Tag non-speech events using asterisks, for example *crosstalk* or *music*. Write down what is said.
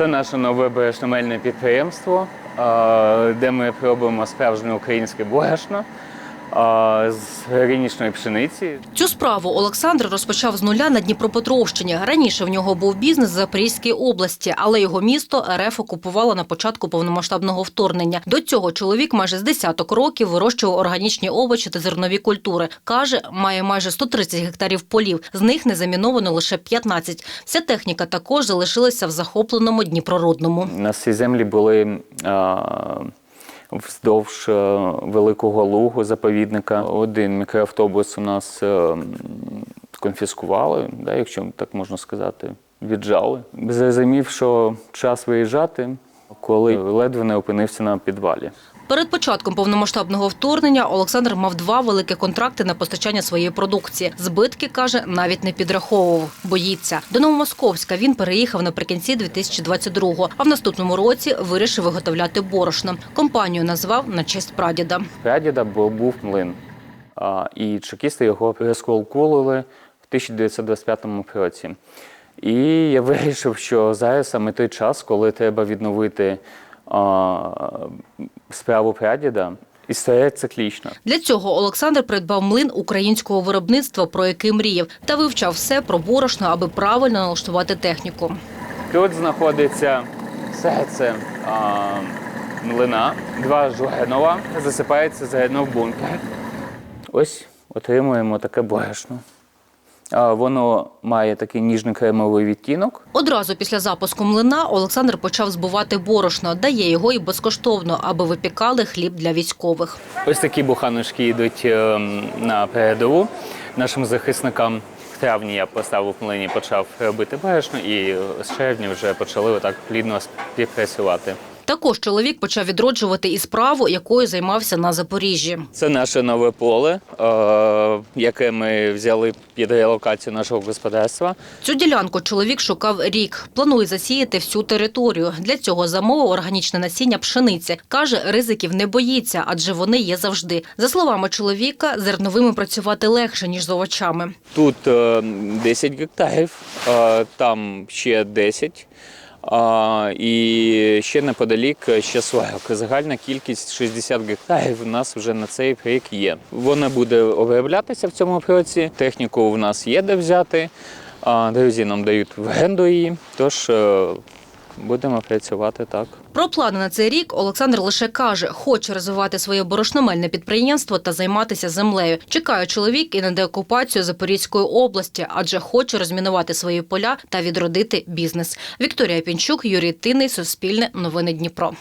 Це наше нове борошномельне підприємство, де ми пробуємо справжнє українське борошно з гранічної пшениці. Цю справу Олександр розпочав з нуля на Дніпропетровщині. Раніше в нього був бізнес в Запорізькій області, але його місто РФ окупувало на початку повномасштабного вторгнення. До цього чоловік майже з десяток років вирощував органічні овочі та зернові культури. Каже, має майже 130 гектарів полів. З них не заміновано лише 15. Вся техніка також залишилася в захопленому Дніпрорудному. У нас землі були е, вздовж е, великого лугу заповідника. Один мікроавтобус у нас е, конфіскували, да, якщо так можна сказати, віджали. Зрозумів, що час виїжджати, коли ледве не опинився на підвалі. Перед початком повномасштабного вторгнення Олександр мав два великі контракти на постачання своєї продукції. Збитки каже, навіть не підраховував, боїться. До Новомосковська він переїхав наприкінці 2022-го, а в наступному році вирішив виготовляти борошно. Компанію назвав на честь прадіда. Прадіда був, млин, і чекісти його розколкулили в 1925 році. І я *laughs* вирішив, що зараз саме той час, коли треба відновити справу прадіда, історія циклічна. Для цього Олександр придбав млин українського виробництва, про який мріяв, та вивчав все про борошно, аби правильно налаштувати техніку. Тут знаходиться серце а, млина, два жугенова, засипається заодно в бункер. Ось отримуємо таке борошно. Воно має такий ніжний кремовий відтінок. Одразу після запуску млина Олександр почав збувати борошно, дає його і безкоштовно, аби випікали хліб для військових. Ось такі буханочки йдуть ем, на передову нашим захисникам. В травні я поставив млині, почав робити борошно, і з червня вже почали отак плідно співпрацювати. Також чоловік почав відроджувати і справу, якою займався на Запоріжжі. Це наше нове поле, е, яке ми взяли під релокацію нашого господарства. Цю ділянку чоловік шукав рік. Планує засіяти всю територію. Для цього замовив органічне насіння пшениці. Каже, ризиків не боїться, адже вони є завжди. За словами чоловіка, зерновими працювати легше ніж з овочами. Тут е, 10 гектарів, е, там ще 10. І ще неподалік ще 40. Загальна кількість 60 гектарів у нас вже на цей рік є. Вона буде оброблятися в цьому році. Техніку в нас є де взяти. Друзі нам дають в оренду її. Тож е, будемо працювати так. Про плани на цей рік Олександр лише каже, хоче розвивати своє борошномельне підприємство та займатися землею. Чекає чоловік і на деокупацію Запорізької області, адже хоче розмінувати свої поля та відродити бізнес. Вікторія Пінчук, Юрій Тиний, Суспільне, Новини Дніпро.